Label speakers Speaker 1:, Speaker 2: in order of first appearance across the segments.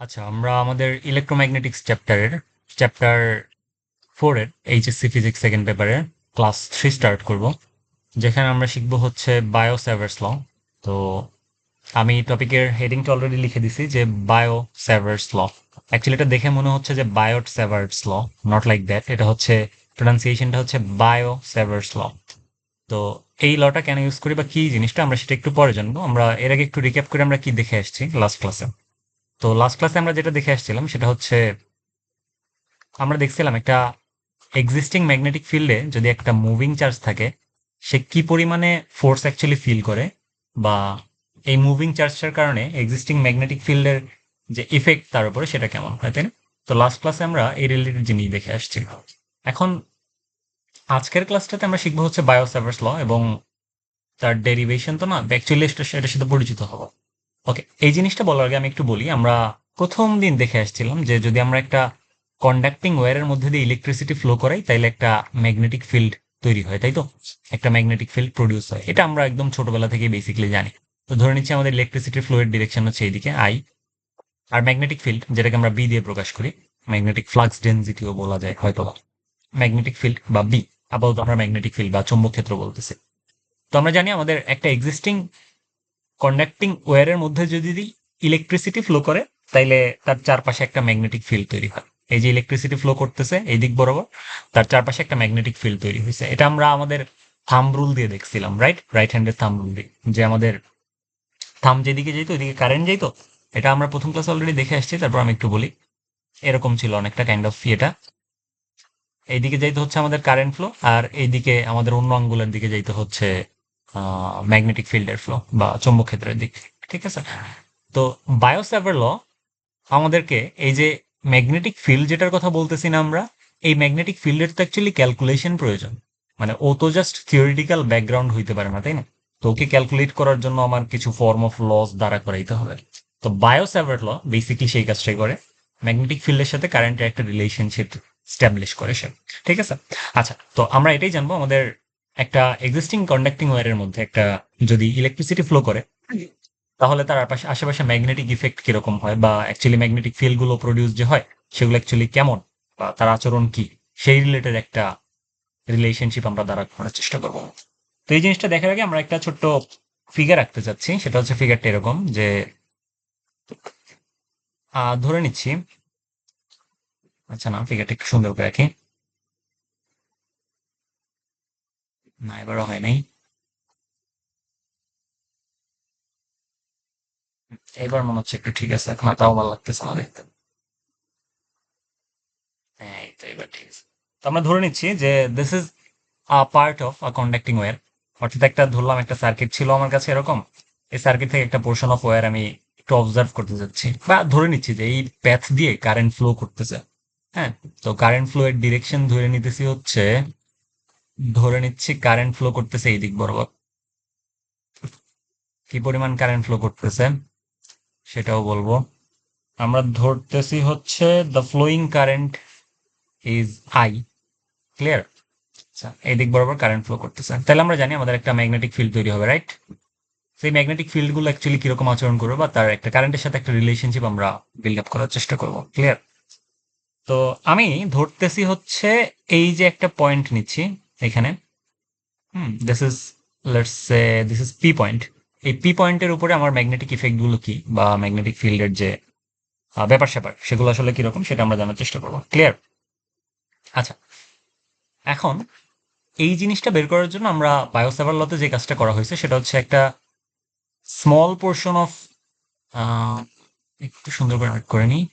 Speaker 1: আচ্ছা আমরা আমাদের ইলেকট্রোম্যাগনেটিক্স চ্যাপ্টারের চ্যাপ্টার ফোরের এইচএসসি ফিজিক্স সেকেন্ড পেপারের ক্লাস থ্রি স্টার্ট করব, যেখানে আমরা শিখব হচ্ছে বায়ো স্যাভার্স ল তো আমি টপিকের হেডিংটা অলরেডি লিখে দিছি যে বায়ো স্যাভার্স ল অ্যাকচুয়ালি এটা দেখে মনে হচ্ছে যে Biot Savart's law not like that এটা হচ্ছে প্রোনাউন্সিয়েশনটা হচ্ছে বায়ো স্যাভার্স ল তো এই লটা কেন ইউজ করি বা কি জিনিসটা আমরা সেটা একটু পরে জানব। আমরা এর আগে একটু রিক্যাপ করে আমরা কি দেখে আসছি লাস্ট ক্লাসে তো লাস্ট ক্লাসে আমরা যেটা দেখে আসছিলাম সেটা হচ্ছে আমরা দেখছিলাম একটা এক্সিস্টিং ম্যাগনেটিক ফিল্ডে যদি একটা মুভিং চার্জ থাকে, সে কি পরিমাণে ফোর্স অ্যাকচুয়ালি ফিল করে? বা এই মুভিং চার্জটার কারণে এক্সিস্টিং ম্যাগনেটিক ফিল্ডের যে ইফেক্ট তার উপরে সেটা কেমন হয়, তাই না? তো লাস্ট ক্লাসে আমরা এই রিলেটেড জিনিস দেখে আসছি। এখন আজকের ক্লাসটাতে আমরা শিখব হচ্ছে বায়োসাভার্স ল এবং তার ডেরিভেশন তো না অ্যাকচুয়ালি এটার সাথে পরিচিত হব। ওকে এই জিনিসটা বলার আগে আমি একটু বলি, আমরা প্রথম দিন দেখে আসছিলাম যে যদি আমরা একটা কন্ডাক্টিং ওয়্যারের মধ্যে দিয়ে ইলেকট্রিসিটি ফ্লো করাই, তাইলে একটা ম্যাগনেটিক ফিল্ড তৈরি হয়, তাই তো? একটা ম্যাগনেটিক ফিল্ড প্রডিউস হয়। এটা আমরা একদম ছোটবেলা থেকে বেসিক্যালি জানি। তো ধরে নিচ্ছি আমাদের ইলেকট্রিসিটি ফ্লোয়ের ডিরেকশন হচ্ছে এইদিকে আই আর ম্যাগনেটিক ফিল্ড যেটাকে আমরা বি দিয়ে প্রকাশ করি ম্যাগনেটিক ফ্লাক্স ডেন্সিটিও বলা যায় হয়তো ম্যাগনেটিক ফিল্ড বা বি আপাতত আমরা ম্যাগনেটিক ফিল্ড বা চৌম্বক ক্ষেত্র বলতেছি। তো আমরা জানি আমাদের একটা এক্সিস্টিং কন্ডাক্টিং ওয়ারের মধ্যে যদি ইলেকট্রিসিটি ফ্লো করে, তাইলে তার চারপাশে একটা ম্যাগনেটিক ফিল্ড তৈরি হয়। এই যে ইলেকট্রিসিটি ফ্লো করতেছে এই দিক বরাবর, তার চারপাশে একটা ম্যাগনেটিক ফিল্ড তৈরি হয়েছে এটা আমরা আমাদের থাম রুল দিয়ে দেখছিলাম রাইট রাইট হ্যান্ডের থাম রুল দিয়ে। যে আমাদের থাম যেদিকে যেত ওইদিকে কারেন্ট যাইতো। এটা আমরা প্রথম ক্লাস অলরেডি দেখে আসছি, তারপর আমি একটু বলি। এরকম ছিল অনেকটা কাইন্ড অফ এটা এইদিকে যাইতে হচ্ছে আমাদের কারেন্ট ফ্লো আর এইদিকে আমাদের অন্য আঙ্গুলের দিকে যাইতে হচ্ছে ম্যাগনেটিক ফিল্ডের ফ্লো বা চৌম্বক ক্ষেত্রের দিক, ঠিক আছে? তো বায়োস্যাভার ল আমাদেরকে এই যে ম্যাগনেটিক ফিল্ড যেটার কথা বলতেছি না আমরা, এই ম্যাগনেটিক ফিল্ডের তো অ্যাকচুয়ালি ক্যালকুলেশন প্রয়োজন। মানে ও তো জাস্ট থিওরিটিক্যাল ব্যাকগ্রাউন্ড হইতে পারে না, তাই না? তো ওকে ক্যালকুলেট করার জন্য আমার কিছু ফর্ম অফ লস দ্বারা করাইতে হবে। তো বায়োস্যাভার ল বেসিকলি সেই কাজটাই করে। ম্যাগনেটিক ফিল্ডের সাথে কারেন্টের একটা রিলেশনশিপ স্ট্যাবলিশ করে সে, ঠিক আছে? আচ্ছা তো আমরা এটাই জানব আমাদের একটা এক্সিস্টিং কন্ডাক্টিং ওয়ারের মধ্যে একটা যদি ইলেকট্রিসিটি ফ্লো করে, তাহলে তার আশপাশে ম্যাগনেটিক ইফেক্ট কীরকম হয় বা অ্যাকচুয়ালি ম্যাগনেটিক ফিল্ডগুলো প্রডিউস যে হয়, সেগুলো অ্যাকচুয়ালি কেমন বা তার আচরণ কি, সেই রিলেটেড একটা রিলেশনশিপ আমরা দ্বারা করার চেষ্টা করব। তো এই জিনিসটা দেখার আগে আমরা একটা ছোট্ট ফিগার রাখতে চাচ্ছি, সেটা হচ্ছে ফিগারটা এরকম যে ধরে নিচ্ছি আচ্ছা না ফিগারটা একটু সুন্দর করে রাখি না এবারও হয় নাই এবার মনে হচ্ছে একটু ঠিক আছে এখন তাও ভালো লাগতেছে না দেখতে আমরা ধরে নিচ্ছি যে this is a part of a conducting wire অর্থাৎ একটা ধরলাম একটা সার্কিট ছিল আমার কাছে এরকম এই সার্কিট থেকে একটা পোর্শন অফ ওয়্যার আমি একটু অবজার্ভ করতে যাচ্ছি। বা ধরে নিচ্ছি যে এই প্যাথ দিয়ে কারেন্ট ফ্লো করতেছে। হ্যাঁ তো কারেন্ট ফ্লো এর ডিরেকশন ধরে নিতেছি হচ্ছে ধরে নিচ্ছি কারেন্ট ফ্লো করতেছে এই দিক বরাবর। কি পরিমাণ কারেন্ট ফ্লো করতেছে সেটাও বলব। আমরা ধরতেছি হচ্ছে the flowing current is I clear আচ্ছা এই দিক বরাবর কারেন্ট ফ্লো করতেছে। তাহলে আমরা জানি আমাদের একটা ম্যাগনেটিক ফিল্ড তৈরি হবে রাইট সেই ম্যাগনেটিক ফিল্ডগুলো অ্যাকচুয়ালি কীরকম আচরণ করবে বা তার একটা কারেন্টের সাথে একটা রিলেশনশিপ আমরা বিল্ড আপ করার চেষ্টা করব ক্লিয়ার তো আমি ধরতেছি হচ্ছে এই যে একটা পয়েন্ট নিচ্ছি এখানে। হুম this is let's say this is P point এই পি পয়েন্টের উপরে আমার ম্যাগনেটিক ইফেক্টগুলো কি? বা ম্যাগনেটিক ফিল্ডের যে ব্যাপার স্যাপার, সেগুলো আসলে কীরকম সেটা আমরা জানার চেষ্টা করব। ক্লিয়ার আচ্ছা এখন এই জিনিসটা বের করার জন্য আমরা বায়োসেভার লতে যে কাজটা করা হয়েছে, সেটা হচ্ছে একটা স্মল পোর্শন অফ একটু সুন্দর করে করে নিই।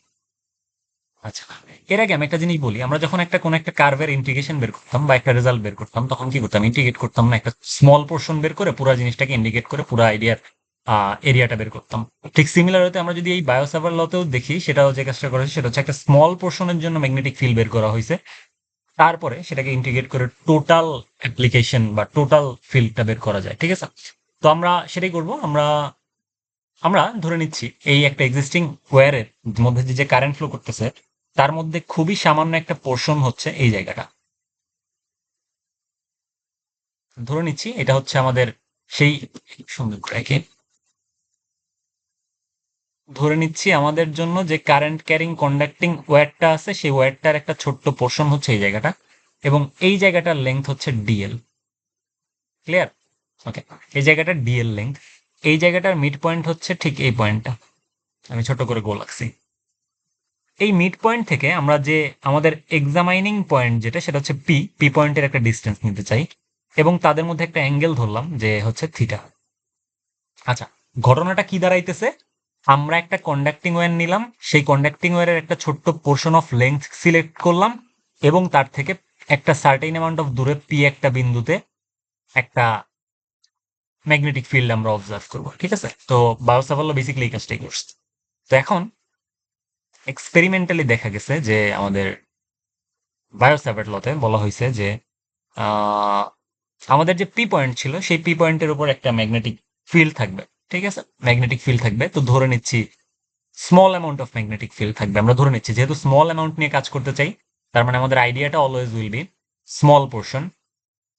Speaker 1: আচ্ছা এর আগে আমি একটা জিনিস বলি, আমরা যখন একটা কোন একটা কার্ভের ইন্টিগ্রেশন বের করতাম বা একটা রেজাল্ট বের করতাম, তখন কি করতাম? ইন্টিগ্রেট করতাম না, একটা স্মল পোর্শন বের করে পুরো জিনিসটাকে ইন্ডিকেট করে পুরো আইডিয়ার এরিয়াটা বের করতাম। ঠিক সিমিলার হতে আমরা যদি এই বায়োসাভার লতেও দেখি, সেটাও যে কাজটা করা হয়েছে সেটা হচ্ছে একটা স্মল পোর্শনের জন্য ম্যাগনেটিক ফিল্ড বের করা হয়েছে। তারপরে সেটাকে ইন্টিগ্রেট করে টোটাল অ্যাপ্লিকেশন বা টোটাল ফিল্ডটা বের করা যায়, ঠিক আছে? তো আমরা সেটাই করব, আমরা আমরা ধরে নিচ্ছি, এই একটা এক্সিস্টিং ওয়্যারের মধ্যে যে কারেন্ট ফ্লো করতেছে তার মধ্যে খুবই সামান্য একটা পোর্শন হচ্ছে এই জায়গাটা। ধরে নিচ্ছি, এটা হচ্ছে আমাদের সেই করে ধরে নিচ্ছি আমাদের জন্য যে কারেন্ট ক্যারিং কন্ডাক্টিং ওয়্যারটা আছে, সেই ওয়্যারটার একটা ছোট্ট পোর্শন হচ্ছে এই জায়গাটা এবং এই জায়গাটার লেন্থ হচ্ছে ডিএল ক্লিয়ার ওকে এই জায়গাটা ডিএল লেন্থ এই জায়গাটার মিড পয়েন্ট হচ্ছে ঠিক এই পয়েন্টটা আমি ছোট করে গোল রাখছি এই মিড পয়েন্ট থেকে আমরা যে আমাদের এক্সামাইনিং পয়েন্ট যেটা, সেটা হচ্ছে পি পি পয়েন্টের একটা ডিস্টেন্স নিতে চাই। এবং তাদের মধ্যে একটা অ্যাঙ্গেল ধরলাম যে হচ্ছে থিটা আচ্ছা ঘটনাটা কি দাঁড়াইতেছে? আমরা একটা কন্ডাক্টিং ওয়্যার নিলাম। সেই কন্ডাক্টিং ওয়্যারের একটা ছোট্ট পোর্শন অফ লেন্থ সিলেক্ট করলাম এবং তার থেকে একটা সার্টেন অ্যামাউন্ট অফ দূরে পি একটা বিন্দুতে একটা ম্যাগনেটিক ফিল্ড আমরা অবজার্ভ করব, ঠিক আছে? তো বায়োসাভাল্লো বেসিক্যালি এই কাজটাই করছে। তো এখন এক্সপেরিমেন্টালি দেখা গেছে যে আমাদের বায়োস্যাভেট লতে বলা হয়েছে যে আমাদের যে পি পয়েন্ট ছিল, সেই পি পয়েন্টের উপর একটা ম্যাগনেটিক ফিল্ড থাকবে, ঠিক আছে? ম্যাগনেটিক ফিল্ড থাকবে। তো ধরে নিচ্ছি small amount of magnetic field থাকবে। আমরা ধরে নিচ্ছি, যেহেতু স্মল অ্যামাউন্ট নিয়ে কাজ করতে চাই, তার মানে আমাদের আইডিয়াটা always will be small portion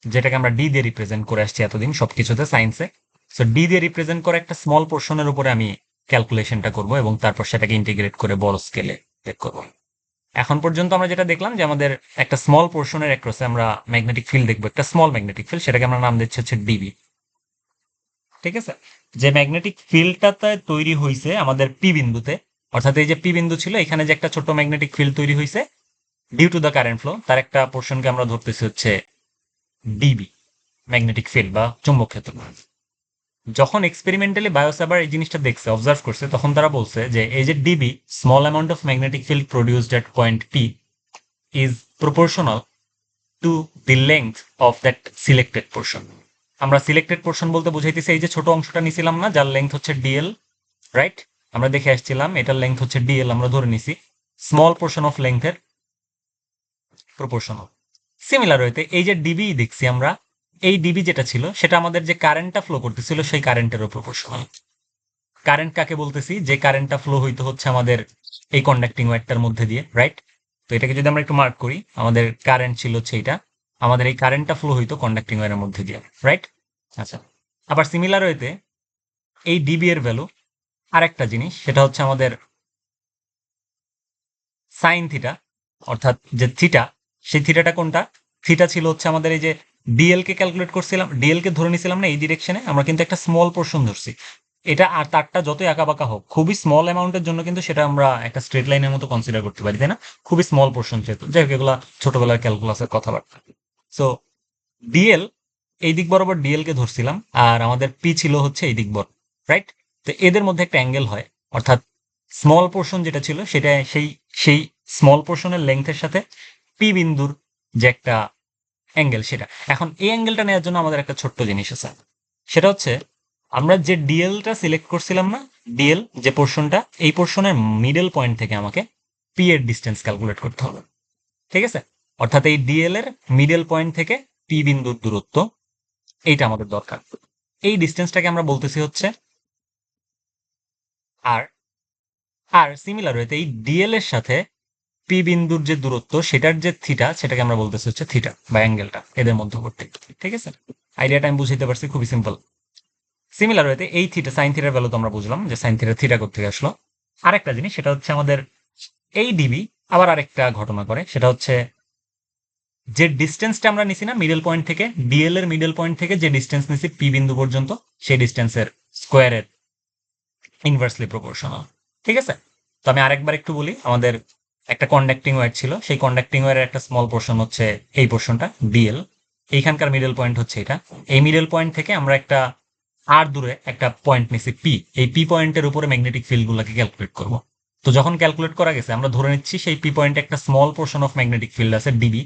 Speaker 1: যেটাকে আমরা ডি দিয়ে রিপ্রেজেন্ট করে আসছি এতদিন, সবকিছুতে সায়েন্সে সো ডি দিয়ে রিপ্রেজেন্ট করে একটা স্মল পোর্শনের উপরে আমি ক্যালকুলেশনটা করব এবং তারপর সেটাকে ইন্টিগ্রেট করে বড় স্কেলে বের করব। এখন পর্যন্ত আমরা যেটা দেখলাম যে আমাদের একটা স্মল পোর্শনের অ্যাক্রসে আমরা ম্যাগনেটিক ফিল্ড দেখব। একটা স্মল ম্যাগনেটিক ফিল্ড সেটাকে আমরা নাম দিচ্ছি হচ্ছে ডিবি ঠিক আছে? যে ম্যাগনেটিক ফিল্ডটাতে তৈরি হয়েছে আমাদের পি বিন্দুতে, অর্থাৎ এই যে পি বিন্দু ছিল, এখানে যে একটা ছোট ম্যাগনেটিক ফিল্ড তৈরি হয়েছে due to the current flow তার একটা পোর্শনকে আমরা ধরতেছি হচ্ছে ডিবি ম্যাগনেটিক ফিল্ড বা চুম্বক ক্ষেত্র। যখন এক্সপেরিমেন্টালি বায়োসাবার এই জিনিসটা দেখছে অবজার্ভ করছে, তখন তারা বলছে যে এই যে dB small amount of magnetic field produced at point P is proportional to the length of that selected portion আমরা সিলেক্টেড পোর্শন বলতে বুঝাইতেছি, এই যে ছোট অংশটা নিছিলাম না, যার লেংথ হচ্ছে ডিএল রাইট আমরা দেখে আসছিলাম, এটার লেংথ হচ্ছে ডিএল আমরা ধরে নিছি। স্মল পোর্শন অফ লেংথের প্রপোর্শনাল সিমিলার হইতে, এই যে ডিবি দেখছি আমরা এই ডিবি যেটা ছিল, সেটা আমাদের যে কারেন্টটা ফ্লো করতেছিল, সেই কারেন্টেরও প্রপোর্শনাল কারেন্ট কাকে বলতেছি? যে কারেন্টটা ফ্লো হইতে হচ্ছে আমাদের এই কন্ডাক্টিং ওয়্যারটার মধ্যে দিয়ে রাইট তো এটাকে যদি আমরা একটু মার্ক করি, আমাদের কারেন্ট ছিল হচ্ছে এটা আমাদের এই কারেন্টটা ফ্লো হইতো কন্ডাক্টিং ওয়্যারের মধ্যে দিয়ে রাইট আচ্ছা। আবার সিমিলার হইতে এই ডিবি এর ভ্যালু আরেকটা জিনিস, সেটা হচ্ছে আমাদের সাইন থিটা অর্থাৎ যে থিটা সেই থিটাটা কোনটা? থিটা ছিল হচ্ছে আমাদের এই যে ডিএল কে ক্যালকুলেট করছিলাম ডিএল কে ধরে নিছিলাম না এই ডিরেকশনে আমরা কিন্তু একটা স্মল পোর্শন ধরছি। এটা আর তারটা যতই আঁকাবাঁকা হোক, খুবই স্মল অ্যামাউন্টের জন্য কিন্তু সেটা আমরা একটা স্ট্রেট লাইনের মতো কনসিডার করতে পারি, তাই না? খুবই স্মল পোর্শন যেহেতু। যাই হোক, এগুলা ছোটবেলার ক্যালকুলাসের কথাবার্তা। সো ডিএল এই দিক বরাবর ডিএল কে ধরছিলাম, আর আমাদের পি ছিল হচ্ছে এই দিক বর রাইট তো এদের মধ্যে একটা অ্যাঙ্গেল হয়, অর্থাৎ স্মল পোর্শন যেটা ছিল, সেটা সেই সেই স্মল পোর্শনের লেংথের সাথে পি বিন্দুর যে একটা অ্যাঙ্গেল সেটা। এখন এই অ্যাঙ্গেলটা নেওয়ার জন্য আমাদের একটা ছোট্ট জিনিস আছে। সেটা হচ্ছে, আমরা যে ডিএলটা সিলেক্ট করছিলাম না ডিএল যে পোর্শনটা এই পোর্শনের মিডল পয়েন্ট থেকে আমাকে পি এর ডিস্টেন্স ক্যালকুলেট করতে হবে। ঠিক আছে? অর্থাৎ এই ডিএল এর মিডল পয়েন্ট থেকে পি বিন্দুর দূরত্ব, এইটা আমাদের দরকার। এই ডিস্টেন্সটাকে আমরা বলতেছি হচ্ছে আর আর সিমিলার হইতে এই ডিএল এর সাথে পি বিন্দুর যে দূরত্ব, সেটার যে থিটা সেটাকে আমরা বলতেছি হচ্ছে থিটা বা অ্যাঙ্গেলটা এদের মধ্যবর্তী। ঠিক আছে? আইডিয়াটা আমি বুঝাইতে পারছি, খুবই সিম্পল সিমিলার হইতে এই থিটা সাইন থিটার ভ্যালু তো আমরা বুঝলাম যে সাইন থিটা থিটা করতে আসলো। আরেকটা জিনিস, সেটা হচ্ছে আমাদের এই ডিবি আবার আরেকটা ঘটনা করে, সেটা হচ্ছে যে ডিস্টেন্সটা আমরা নিছি না মিডল পয়েন্ট থেকে ডিএল এর মিডল পয়েন্ট থেকে যে ডিস্টেন্স নিছি পি বিন্দু পর্যন্ত, সেই ডিস্টেন্সের স্কোয়ারের ইনভার্সলি প্রপোর্শনাল ঠিক আছে? তো আমি আরেকবার একটু বলি, আমাদের একটা কন্ডাক্টিং ওয়্যার ছিল। সেই কন্ডাক্টিং ওয়্যারের একটা স্মল পোর্শন হচ্ছে এই পোর্শনটা ডিএল এইখানকার মিডল পয়েন্ট হচ্ছে এটা। এই মিডল পয়েন্ট থেকে আমরা একটা আর দূরে একটা পয়েন্ট নিছি পি এই পি পয়েন্টের উপরে ম্যাগনেটিক ফিল্ডগুলোকে ক্যালকুলেট করব। তো যখন ক্যালকুলেট করা গেছে, আমরা ধরে নিচ্ছি সেই পি পয়েন্টে একটা small portion of magnetic field আছে ডিবি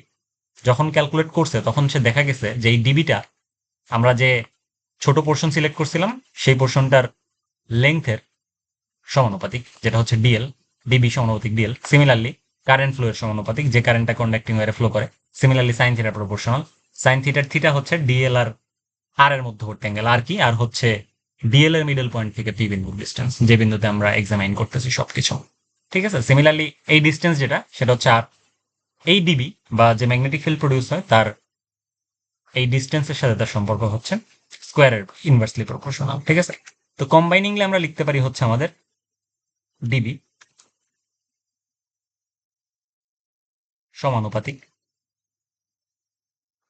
Speaker 1: যখন ক্যালকুলেট করছে, তখন সে দেখা গেছে যে এই ডিবিটা আমরা যে ছোট পোর্শন সিলেক্ট করছিলাম, সেই পোর্শনটার লেংথের সমানুপাতিক, যেটা হচ্ছে ডিএল ডিবি সমানুপাতিক ডিএল সিমিলারলি কারেন্ট ফ্লো এর সমানুপাতিক, যে কারেন্টটা কন্ডাক্টিং ওয়ারে ফ্লো করে। Similarly sine theta proportional sine থিটার থিটা হচ্ছে ডিএল আর আর এর মধ্যবর্তী অ্যাঙ্গেল আর কি? আর হচ্ছে ডিএল এর মিডল পয়েন্ট থেকে পি বিন্দুর ডিস্টেন্স যে বিন্দুতে আমরা এক্সামাইন করতেছি সবকিছু। ঠিক আছে? সিমিলারলি এই ডিস্টেন্স যেটা, সেটা হচ্ছে আর এই ডিবি বা যে ম্যাগনেটিক ফিল্ড প্রডিউস হয়, তার এই ডিস্টেন্সের সাথে তার সম্পর্ক হচ্ছে স্কোয়ারের ইনভার্সলি প্রপোর্শনাল ঠিক আছে? তো কম্বাইনিংলি আমরা লিখতে পারি হচ্ছে আমাদের ডিবি সমানুপাতিক।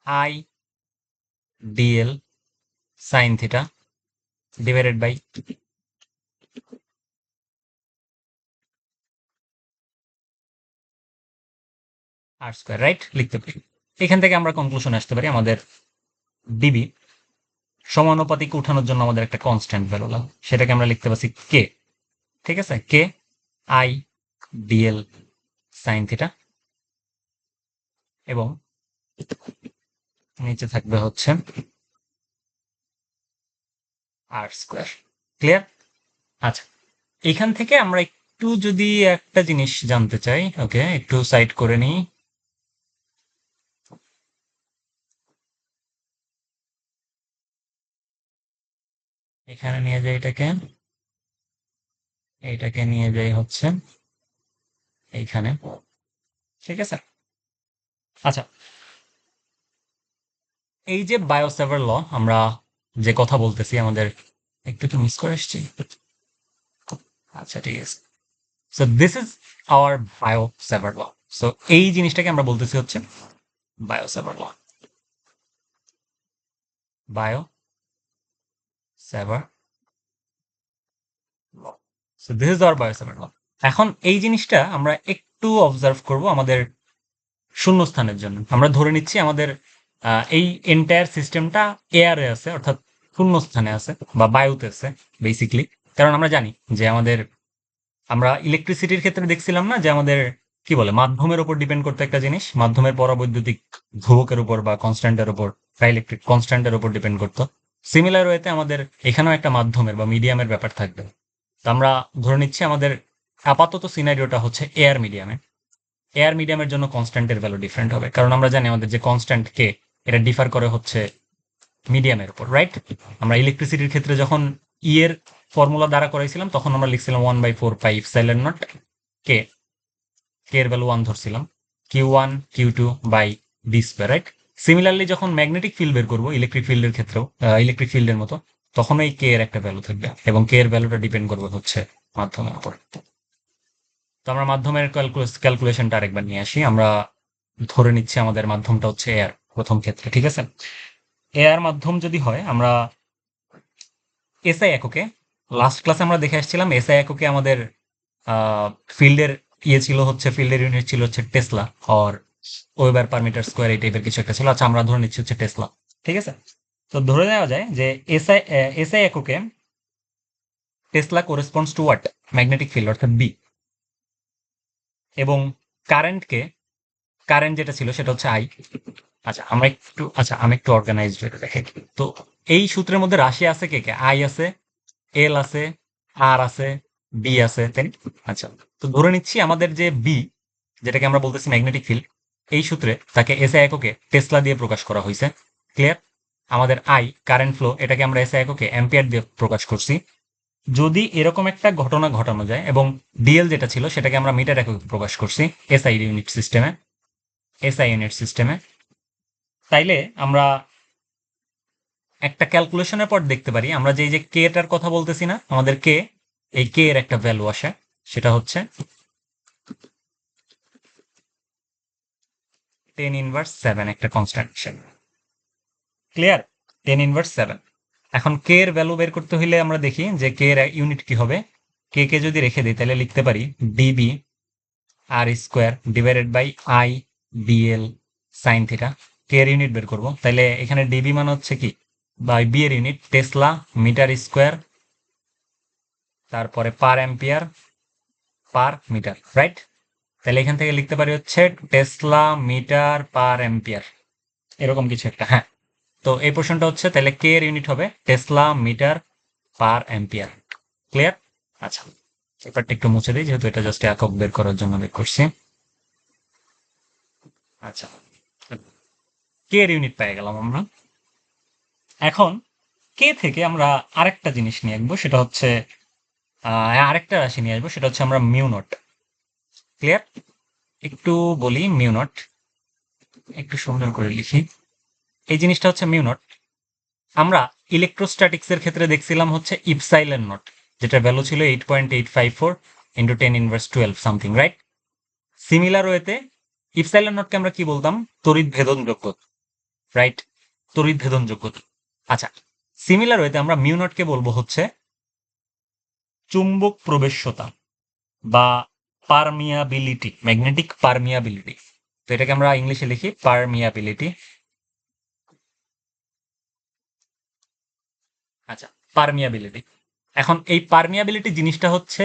Speaker 1: I dL sine theta divided by r square right লিখতে পারি। এখান থেকে আমরা কনক্লুশন আসতে পারি আমাদের ডিবি সমানুপাতিক উঠানোর জন্য আমাদের একটা কনস্ট্যান্ট ভ্যালু লাগে সেটাকে আমরা লিখতে পারছি কে ঠিক আছে? K I dL sine theta এবং নিচে থাকবে হচ্ছে আর স্কোয়ার ক্লিয়ার আচ্ছা এখান থেকে আমরা একটু যদি একটা জিনিস জানতে চাই, ওকে, একটু সাইড করে নিই। এখানে নিয়ে যাই এটাকে। এটাকে নিয়ে যাই হচ্ছে এইখানে। ঠিক আছে? আচ্ছা। এই যে বায়োসেভার ল আমরা যে কথা বলতেছি, আমাদের একটু তো মিস করে এসছি? আচ্ছা ঠিক আছে। So this is our Biot Savart law so এই জিনিসটাকে আমরা বলতেছি হচ্ছে Biot Savart law Biot Savart law so this is our Biot Savart law এখন এই জিনিসটা আমরা একটু অবজার্ভ করব আমাদের শূন্যস্থানের জন্য। আমরা ধরে নিচ্ছি আমাদের এই এন্টায়ার সিস্টেমটা এয়ারে আছে, অর্থাৎ শূন্যস্থানে আছে, বা বায়ুতে আছে বেসিকলি কারণ আমরা জানি যে আমাদের, আমরা ইলেকট্রিসিটির ক্ষেত্রে দেখছিলাম না যে আমাদের, কি বলে, মাধ্যমের উপর ডিপেন্ড করতে একটা জিনিস। মাধ্যমের পরাবৈদ্যুতিক ধ্রুবকের উপর বা কনস্ট্যান্টের উপর, বা ইলেকট্রিক কনস্ট্যান্টের উপর ডিপেন্ড করতো। সিমিলার ওয়েতে আমাদের এখানেও একটা মাধ্যমের বা মিডিয়ামের ব্যাপার থাকবে। তো আমরা ধরে নিচ্ছি আমাদের আপাতত সিনারিওটা হচ্ছে এয়ার মিডিয়ামে এয়ার মিডিয়ামের জন্য কনস্ট্যান্টের ভ্যালু ডিফারেন্ট হবে। কারণ আমরা জানি আমাদের যে কনস্ট্যান্ট কে এটা ডিফার করে হচ্ছে মিডিয়ামের উপর রাইট আমরা ইলেকট্রিসিটির ক্ষেত্রে যখন ই এর ফর্মুলা দ্বারা করাইছিলাম, তখন আমরা লিখছিলাম one by four five epsilon nought K K এর value one ধরছিলাম। Q one Q two by D square right similarly যখন ম্যাগনেটিক ফিল্ড বের করব ইলেকট্রিক ফিল্ডের ক্ষেত্রেও ইলেকট্রিক ফিল্ডের মতো তখন এই কে এর একটা ভ্যালু থাকবে এবং কে এর ভ্যালুটা ডিপেন্ড করবে হচ্ছে মাধ্যমের উপর। তো আমরা মাধ্যমের ক্যালকুলেশনটা আরেকবার নিয়ে আসি। আমরা ধরে নিচ্ছি আমাদের মাধ্যমটা হচ্ছে এয়ার প্রথম ক্ষেত্রে, ঠিক আছে? এয়ার মাধ্যম যদি হয়, আমরা এসআই এককে লাস্ট ক্লাসে আমরা দেখে আসছিলাম এসআই এককে আমাদের ফিল্ডের ইয়ে ছিল হচ্ছে, ফিল্ডের ইউনিট ছিল হচ্ছে টেসলা আর ওয়েবার পার মিটার স্কোয়ার এই টাইপের কিছু একটা ছিল। আচ্ছা আমরা ধরে নিচ্ছি হচ্ছে টেসলা ঠিক আছে? তো ধরে নেওয়া যায় যে এসআই এসআই এককে tesla corresponds to what magnetic field অর্থাৎ বি এবং কারেন্টকে, কারেন্ট যেটা ছিল সেটা হচ্ছে আই। আচ্ছা আমরা একটু আচ্ছা আমি একটু অর্গানাইজড হয়ে দেখে তো এই সূত্রের মধ্যে রাশি আছে কে কে? আই আছে, এল আছে, আর আছে, বি আছে, তাই আচ্ছা তো ধরে নিচ্ছি আমাদের যে বি, যেটাকে আমরা বলতেছি ম্যাগনেটিক ফিল্ড এই সূত্রে তাকে এসে এককে টেসলা দিয়ে প্রকাশ করা হয়েছে। ক্লিয়ার আমাদের আই কারেন্ট ফ্লো এটাকে আমরা এসে এককে অ্যাম্পিয়ার দিয়ে প্রকাশ করছি। যদি এরকম একটা ঘটনা ঘটানো যায়, এবং ডিএল যেটা ছিল সেটাকে আমরা মিটার এককে প্রকাশ করছি, এসআই ইউনিট সিস্টেমে এসআই ইউনিট সিস্টেমে তাইলে আমরা একটা ক্যালকুলেশনের পর দেখতে পারি, আমরা যে যে কে টার কথা বলতেছি না, আমাদের কে এই কে এর একটা ভ্যালু আসে, সেটা হচ্ছে টেন ইনভার্স সেভেন একটা constant clear ten inverse seven এখন কে এর ভ্যালু বের করতে হইলে আমরা দেখি যে কে এর ইউনিট কি হবে? কে কে যদি রেখে দিই, তাহলে লিখতে পারি DB R square divided by I DL sine theta K এর ইউনিট বের করব। তাহলে এখানে ডিবি মানে হচ্ছে কি? বাই বি এর ইউনিট টেসলা মিটার স্কোয়ার তারপরে per ampere per metre right তাহলে এখান থেকে লিখতে পারি হচ্ছে টেসলা মিটার পার অ্যাম্পিয়ার এরকম কিছু একটা হ্যাঁ। তো এই পোর্শনটা হচ্ছে তাহলে কে এর ইউনিট হবে tesla metre per ampere clear আচ্ছা পেপারটা একটু মুছে দিই, যেহেতু এটা জাস্ট একক বের করার জন্য বের করছি। আচ্ছা কে এর ইউনিট পেয়ে গেলাম আমরা। এখন কে থেকে আমরা আরেকটা জিনিস নিয়ে আসব, সেটা হচ্ছে আরেকটা রাশি নিয়ে আসব, সেটা হচ্ছে আমরা মিউ নট ক্লিয়ার একটু বলি মিউ নট একটু সুন্দর করে লিখি। এই জিনিসটা হচ্ছে মিউ নট। আমরা ইলেকট্রোস্ট্যাটিক্স এর ক্ষেত্রে দেখছিলাম হচ্ছে ইপসাইলের নট যেটা ভ্যালু ছিল eight point eight five four into ten inverse twelve something right similar ওয়েতে ইপসাইলন নটকে আমরা কি বলতাম? তড়িৎ ভেদনযোগ্য রাইট তড়িৎ ভেদনযোগ্য আচ্ছা সিমিলার ওয়েতে আমরা মিউ নটকে বলব হচ্ছে চুম্বক প্রবেশ্যতা বা পারমিয়াবিলিটি ম্যাগনেটিক পারমিয়াবিলিটি তো এটাকে আমরা ইংলিশে লিখি পারমিয়াবিলিটি আচ্ছা পারমিয়াবিলিটি এখন এই পারমিয়াবিলিটি জিনিসটা হচ্ছে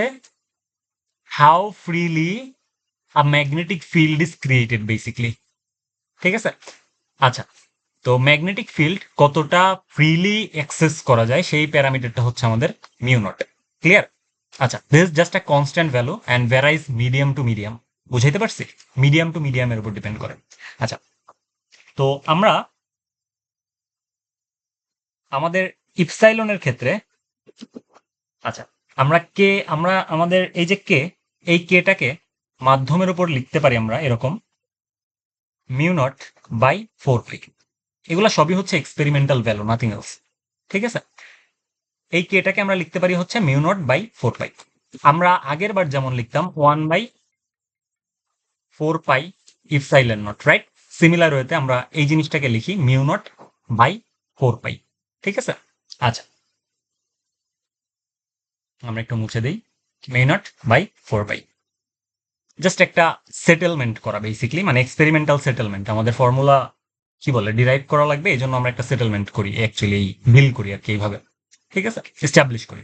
Speaker 1: how freely a magnetic field is created basically ঠিক আছে? আচ্ছা তো ম্যাগনেটিক ফিল্ড কতটা ফ্রিলি অ্যাক্সেস করা যায় সেই প্যারামিটারটা হচ্ছে আমাদের মিউ নট ক্লিয়ার আচ্ছা this just a constant value and varies medium to medium বুঝাইতে পারছি? মিডিয়াম টু মিডিয়ামের উপর ডিপেন্ড করে। আচ্ছা তো আমরা আমাদের ইপসাইলনের ক্ষেত্রে আচ্ছা আমরা কে, আমরা, আমাদের এই যে কে, এই কেটাকে মাধ্যমের উপর লিখতে পারি আমরা এরকম, mu nought by four pi এগুলা সবই হচ্ছে এক্সপেরিমেন্টাল ভ্যালু নাথিং এলস ঠিক আছে? এই কেটাকে আমরা লিখতে পারি হচ্ছে mu nought by four pi. আমরা আগের বার যেমন লিখতাম one by four pi epsilon nought, right? Similar ওয়েতে আমরা এই জিনিসটাকে লিখি mu nought by four pi, ঠিক আছে? আচ্ছা। আমরা একটু মুছে দিই। Mu nought by four by just একটা সেটেলমেন্ট করা বেসিকলি মানে এক্সপেরিমেন্টাল সেটেলমেন্ট আমাদের ফর্মুলা কি বলে? ডিরাইভ করা লাগবে এই জন্য আমরা একটা সেটেলমেন্ট করি অ্যাকচুয়ালি বিল করি আর কি, এইভাবে। ঠিক আছে? এস্টাবলিশ করি।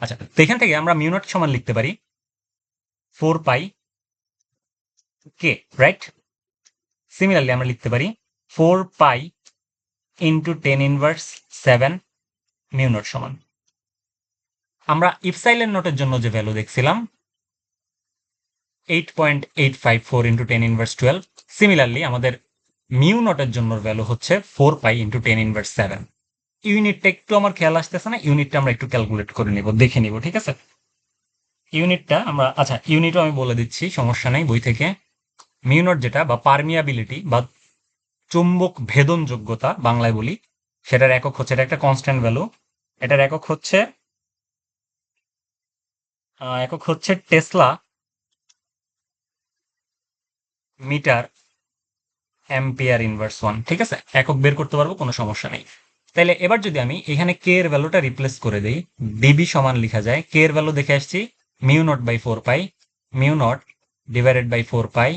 Speaker 1: আচ্ছা তো এখান থেকে আমরা মিউনট সমান লিখতে পারি। Four pi K right similarly আমরা লিখতে পারি four pi into ten inverse seven mu nought সমান। আমরা ইফসাইলের নোটের জন্য যে ভ্যালু দেখছিলাম eight point eight five four into ten inverse twelve similarly আমাদের মিউ নটের জন্য ভ্যালু হচ্ছে four pi into ten inverse seven ইউনিটটা একটু আমার খেয়াল আসতেছে না ইউনিটটা আমরা একটু ক্যালকুলেট করে নিব, দেখে নিব, ঠিক আছে? ইউনিটটা আমরা আচ্ছা ইউনিটও আমি বলে দিচ্ছি, সমস্যা নেই বই থেকে। মিউনট যেটা বা পারমিয়াবিলিটি বা চুম্বক ভেদন যোগ্যতা বাংলায় বলি সেটার একক হচ্ছে, এটা একটা কনস্ট্যান্ট ভ্যালু এটার একক হচ্ছে একক হচ্ছে tesla metre ampere inverse one ঠিক আছে? একক বের করতে পারব, কোনো সমস্যা নেই। তাহলে এবার যদি আমি এখানে কে এর ভ্যালুটা রিপ্লেস করে দিই ডিবি সমান লিখা যায় কে এর ভ্যালু দেখে আসছি mu nought by four pi mu nought divided by four pi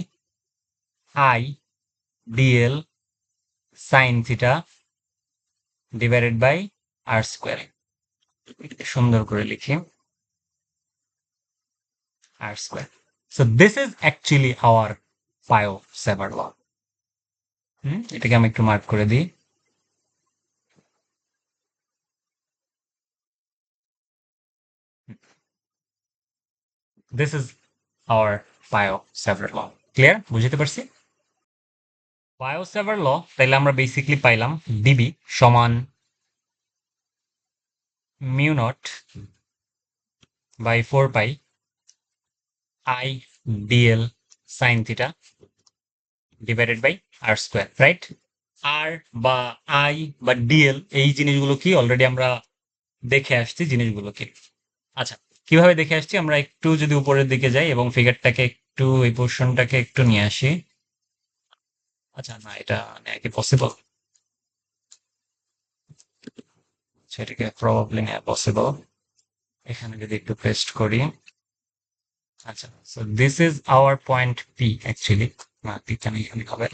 Speaker 1: I DL sine theta divided by R square সুন্দর করে লিখি। R square so this is actually our Biot Savart law hmm এটাকে আমি একটু mark করে দিই। This is our Biot Savart law clear বুঝতে পারছি? বায়ো সেভার ল তাইলে আমরা বেসিকলি পাইলাম ডিবি সমান mu nought by four pi I DL sine theta divided by R square right R বা আই বা ডিএল এই জিনিসগুলো কি? অলরেডি আমরা দেখে আসছি জিনিসগুলো কি আচ্ছা কীভাবে দেখে আসছি? আমরা একটু যদি উপরের দিকে যাই এবং ফিগারটাকে একটু, এই পোর্শনটাকে একটু নিয়ে আসি। আচ্ছা না, এটা নেওয়া কি পসিবল সেটাকে প্রবাবলি নেওয়া পসিবল এখানে যদি একটু পেস্ট করি। আচ্ছা so this is our point P actually না পিটা নেই এখানে হবে?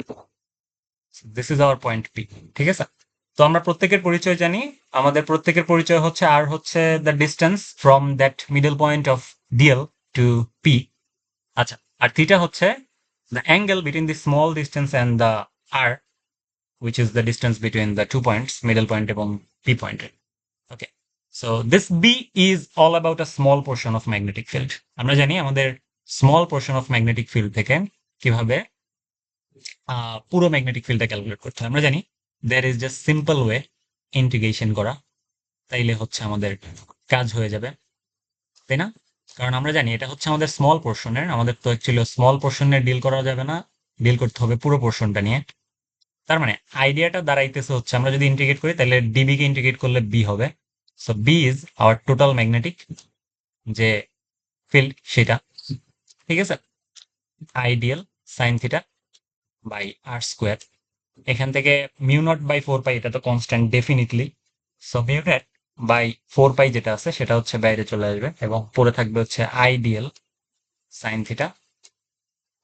Speaker 1: This is our point P ঠিক আছে? তো আমরা প্রত্যেকের পরিচয় জানি। আমাদের প্রত্যেকের পরিচয় হচ্ছে আর হচ্ছে the distance from that middle point of DL to P আচ্ছা আর থিটা হচ্ছে the angle between the small distance and the R which is the distance between the two points, middle point এবং p point. Okay. So, this b is all about a small portion of magnetic field. আমরা জানি আমাদের small portion of magnetic field থেকে কীভাবে পুরো magnetic ফিল্ডটা calculate করতে হয়। আমরা জানি there is just simple way integration করা। তাইলে হচ্ছে আমাদের কাজ হয়ে যাবে। তাই না? কারণ আমরা জানি এটা হচ্ছে আমাদের স্মল পোর্শনের আমাদের তো অ্যাকচুয়ালি স্মল পোর্শনের ডিল করা যাবে না ডিল করতে হবে পুরো পোর্শনটা নিয়ে। তার মানে আইডিয়াটা দাঁড়াইতেছে হচ্ছে, আমরা যদি ইন্টিগ্রেট করি তাহলে ডিবি কে ইন্টিগ্রেট করলে বি হবে। So B is our total magnetic যে ফিল্ড সেটা। ঠিক আছে? I DL sine theta by R square এখান থেকে mu nought by four pi এটা তো constant definitely so mu by four pi যেটা আছে, সেটা হচ্ছে বাইরে চলে আসবে এবং পরে থাকবে হচ্ছে I DL sine theta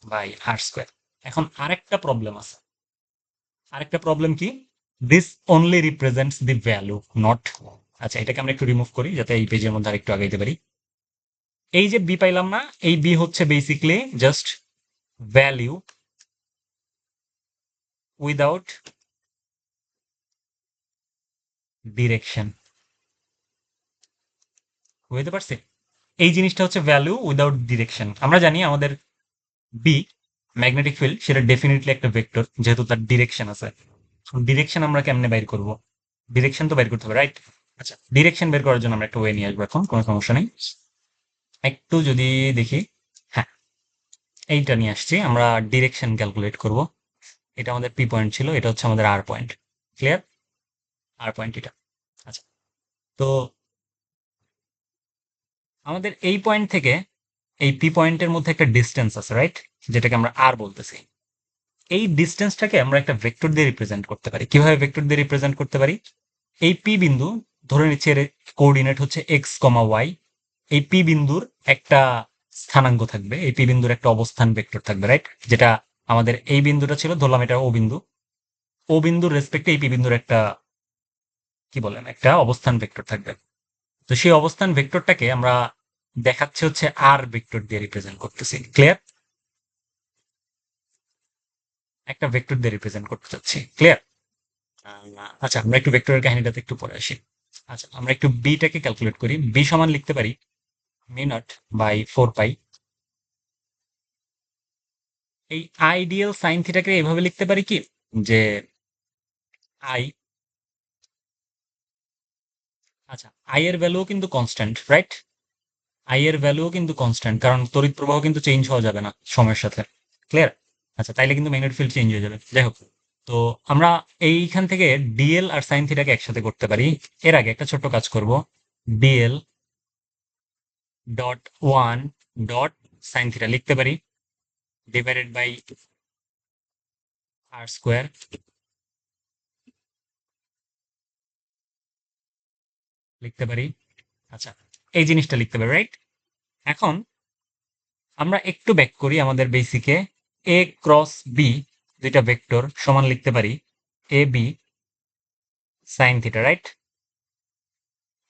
Speaker 1: by R square এখন আরেকটা প্রবলেম আছে। আরেকটা প্রবলেম কি? This only represents the value not আচ্ছা এটাকে আমরা একটু রিমুভ করি যাতে এই পেজের মধ্যে আরেকটু আগাইতে পারি। এই যে বি পাইলাম না, এই বি হচ্ছে basically just value without direction বুঝতে পারছি? এই জিনিসটা হচ্ছে ভ্যালু উইদাউট ডিরেকশন আমরা জানি আমাদের বি ম্যাগনেটিক ফিল্ড সেটা ডেফিনেটলি একটা ভেক্টর যেহেতু তার ডিরেকশন আছে। ডিরেকশন আমরা কেমনে বাইর করব? ডিরেকশন তো বাইর করতে হবে রাইট আচ্ছা ডিরেকশন বের করার জন্য আমরা একটা ওয়ে নিয়ে আসব এখন, কোনো সমস্যা নেই। একটু যদি দেখি হ্যাঁ এইটা নিয়ে আসছি, আমরা ডিরেকশন ক্যালকুলেট করব। এটা আমাদের পি পয়েন্ট ছিল, এটা হচ্ছে আমাদের R point clear R point এটা। আচ্ছা তো আমাদের এই পয়েন্ট থেকে এই পি পয়েন্টের মধ্যে একটা ডিস্টেন্স আছে রাইট যেটাকে আমরা আর বলতেছি। এই ডিস্টেন্সটাকে আমরা একটা ভেক্টর দিয়ে রিপ্রেজেন্ট করতে পারি। কীভাবে ভেক্টর দিয়ে রিপ্রেজেন্ট করতে পারি? এই পি বিন্দু, ধরে নিচ্ছে এর কোঅর্ডিনেট হচ্ছে এক্স কমা ওয়াই এই পি বিন্দুর একটা স্থানাঙ্ক থাকবে, এই পি বিন্দুর একটা অবস্থান ভেক্টর থাকবে রাইট যেটা আমাদের এই বিন্দুটা ছিল, ধরলাম এটা ও বিন্দু। ও বিন্দুর রেসপেক্টে এই পি বিন্দুর একটা, কি বলেন, একটা অবস্থান ভেক্টর থাকবে। তো সেই অবস্থান ভেক্টরটাকে আমরা দেখাচ্ছে হচ্ছে আর ভেক্টর দিয়ে রিপ্রেজেন্ট করতেছি। ক্লিয়ার একটা ভেক্টর দিয়ে রিপ্রেজেন্ট করতে চাচ্ছি। ক্লিয়ার আচ্ছা আমরা একটু ভেক্টরের কাহিনীটাতে একটু পরে আসি। আচ্ছা আমরা একটু বিটাকে ক্যালকুলেট করি। বি সমান লিখতে পারি mu nought by four pi এই আইডিয়াল সাইন থিটাকে এভাবে লিখতে পারি কি? যে আই আচ্ছা আই এর ভ্যালুও কিন্তু কনস্ট্যান্ট রাইট আই এর ভ্যালুও কিন্তু কনস্ট্যান্ট কারণ তড়িৎ প্রবাহ কিন্তু চেঞ্জ হওয়া যাবে না সময়ের সাথে ক্লিয়ার আচ্ছা তাইলে কিন্তু ম্যাগনেট ফিল্ড চেঞ্জ হয়ে যাবে, যাই হোক। তো আমরা এইখান থেকে ডিএল আর সাইন থিটাকে একসাথে করতে পারি। এর আগে একটা ছোট্ট কাজ করব। DL dot one dot sine theta লিখতে পারি ডিভাইডেড বাই আর স্কোয়ার লিখতে পারি। আচ্ছা এই জিনিসটা লিখতে পারি রাইট এখন আমরা একটু ব্যাক করি আমাদের বেসিকে এ। ক্রস বি দুইটা ভেক্টর সমান লিখতে পারি। A B sine theta right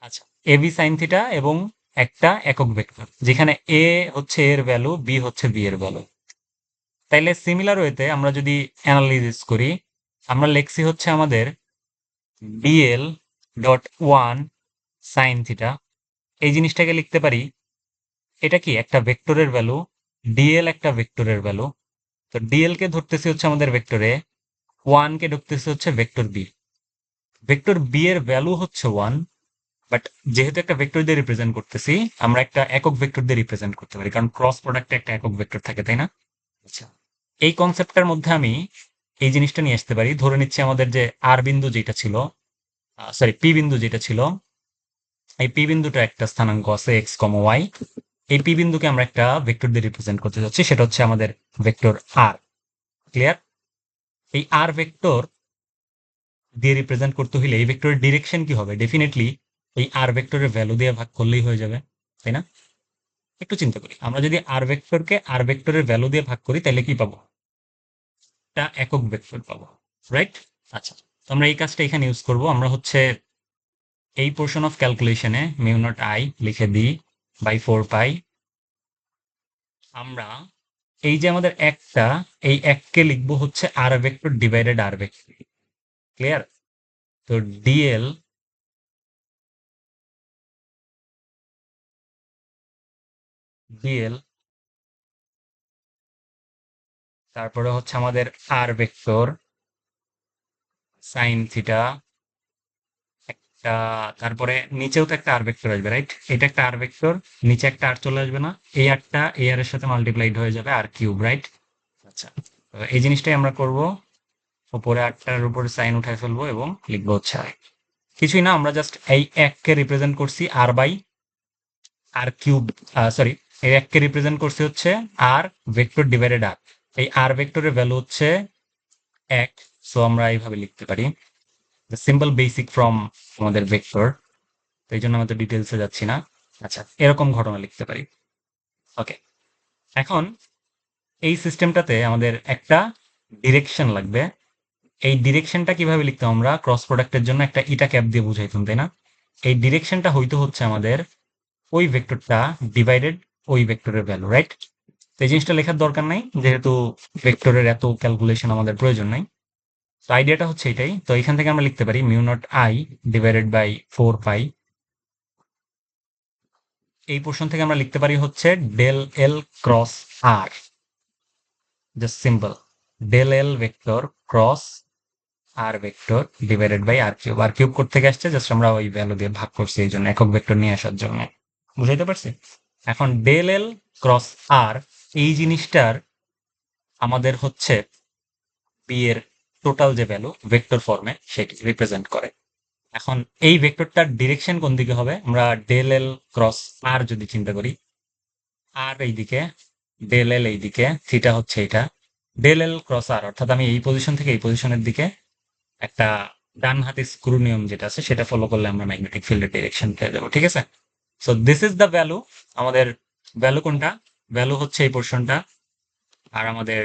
Speaker 1: আচ্ছা এ বি সাইন থিটা এবং একটা একক ভেক্টর যেখানে এ হচ্ছে এর ভ্যালু বি হচ্ছে বি এর ভ্যালু তাইলে সিমিলার ওয়েতে আমরা যদি অ্যানালিসিস করি, আমরা লেখছি হচ্ছে আমাদের DL dot one sine theta এই জিনিসটাকে লিখতে পারি, এটা কি একটা ভেক্টরের ভ্যালু ডিএল একটা ভেক্টরের ভ্যালু তো ডিএল কে ধরতেছি হচ্ছে আমাদের ভেক্টরে ওয়ান কে ঢুকতেছি হচ্ছে ভেক্টর বি ভেক্টর বি এর ভ্যালু হচ্ছে ওয়ান বাট যেহেতু একটা ভেক্টর দিয়ে রিপ্রেজেন্ট করতেছি, আমরা একটা একক ভেক্টর দিয়ে রিপ্রেজেন্ট করতে পারি, কারণ ক্রস প্রোডাক্টে একটা একক ভেক্টর থাকে, তাই না? আচ্ছা এই কনসেপ্টটার মধ্যে আমি এই জিনিসটা নিয়ে আসতে পারি, ধরে নিচ্ছি আমাদের যে আর বিন্দু যেটা ছিল সরি পি বিন্দু যেটা ছিল এই পি বিন্দুটা একটা স্থানাঙ্ক আছে এক্স কম ওয়াই এই পি বিন্দুকে আমরা একটা ভেক্টর দিয়ে রিপ্রেজেন্ট করতে যাচ্ছি, সেটা হচ্ছে আমাদের ভেক্টর আর ক্লিয়ার এই আর ভেক্টর দিয়ে রিপ্রেজেন্ট করতে হলে এই ভেক্টরের ডিরেকশন কি হবে? ডেফিনেটলি এই আর ভেক্টরের ভ্যালু দিয়ে ভাগ করলেই হয়ে যাবে, তাই না? একটু চিন্তা করি, আমরা যদি আর ভেক্টরকে আর ভেক্টরের ভ্যালু দিয়ে ভাগ করি, তাহলে কি পাবো? একটা একক ভেক্টর পাবো রাইট আচ্ছা তো আমরা এই কাজটা এখানে ইউজ করব, আমরা হচ্ছে এই পোর্শন অফ ক্যালকুলেশনে মিউ নট আই লিখে দিই বাই ফোর পাই আমরা এই যে আমাদের একটা এই এককে লিখব হচ্ছে R vector divided R vector clear তো ডিএল ডিএল তারপরে হচ্ছে আমাদের আর ভেক্টর সাইন থিটা তারপরে নিচেও তো একটা আর ভেক্টর আসবে রাইট এটা একটা আর ভেক্টর নিচে একটা আর চলে আসবে না। এই আরটা এই আর এর সাথে মাল্টিপ্লাইড হয়ে যাবে আর কিউব রাইট আচ্ছা এই জিনিসটাই আমরা করব। উপরে আটটার উপরে সাইন উঠায় ফেলব এবং লিখব হচ্ছে আর কিছুই না, আমরা জাস্ট এই এককে রিপ্রেজেন্ট করছি R by R cube sorry এই এককে রিপ্রেজেন্ট করছে হচ্ছে আর ভেক্টর ডিভাইডেড আর এই আর ভেক্টরের ভ্যালু হচ্ছে এক সো আমরা এইভাবে লিখতে পারি। সিম্পল বেসিক ফ্রম আমাদের ভেক্টর তো এই জন্য আমাদের ডিটেলসে যাচ্ছি না। আচ্ছা এরকম ঘটনা লিখতে পারি। ওকে এখন এই সিস্টেমটাতে আমাদের একটা ডিরেকশন লাগবে। এই ডিরেকশনটা কীভাবে লিখতে আমরা? ক্রস প্রোডাক্টের জন্য একটা ইটা ক্যাপ দিয়ে বুঝাইতাম, তাই না? এই ডিরেকশনটা হয়তো হচ্ছে আমাদের ওই ভেক্টরটা ডিভাইডেড ওই ভেক্টরের ভ্যালু রাইট এই জিনিসটা লেখার দরকার নাই, যেহেতু ভেক্টরের এত ক্যালকুলেশন আমাদের প্রয়োজন নাই। তো আইডিয়াটা হচ্ছে এটাই। তো এখান থেকে আমরা লিখতে পারি mu nought I divided by four pi এই পোর্শন থেকে আমরা লিখতে পারি হচ্ছে del L cross R just simple del L vector cross R vector divided by R cube R cube করতে আসছে? জাস্ট আমরা ওই ভ্যালু দিয়ে ভাগ করছি এই জন্য, একক ভেক্টর নিয়ে আসার জন্য। বুঝাইতে পারছি? এখন ডেল এল ক্রস আর এই জিনিসটার আমাদের হচ্ছে বি এর টোটাল যে ভ্যালু ভেক্টর ফর্মে সেটি রিপ্রেজেন্ট করে। এখন এই ভেক্টরটার ডিরেকশন কোন দিকে হবে? আমরা ডেল এল ক্রস আর যদি চিন্তা করি আর এইদিকে ডেল এল এইদিকে থিটা হচ্ছে এটা। ডেল এল ক্রস আর অর্থাৎ আমি এই পজিশন থেকে এই পজিশনের দিকে একটা ডান হাতে স্ক্রু নিয়ম যেটা আছে, সেটা ফলো করলে আমরা ম্যাগনেটিক ফিল্ডের ডিরেকশন পেয়ে যাব, ঠিক আছে? So this is the value আমাদের ভ্যালু কোনটা? ভ্যালু হচ্ছে এই পোর্শনটা আর আমাদের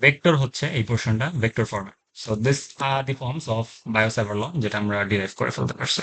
Speaker 1: ভেক্টর হচ্ছে এই পোর্শনটা ভেক্টর ফর্মে so this are the forms of Biot Savart law যেটা আমরা ডিরাইভ করে ফেলতে পারছি।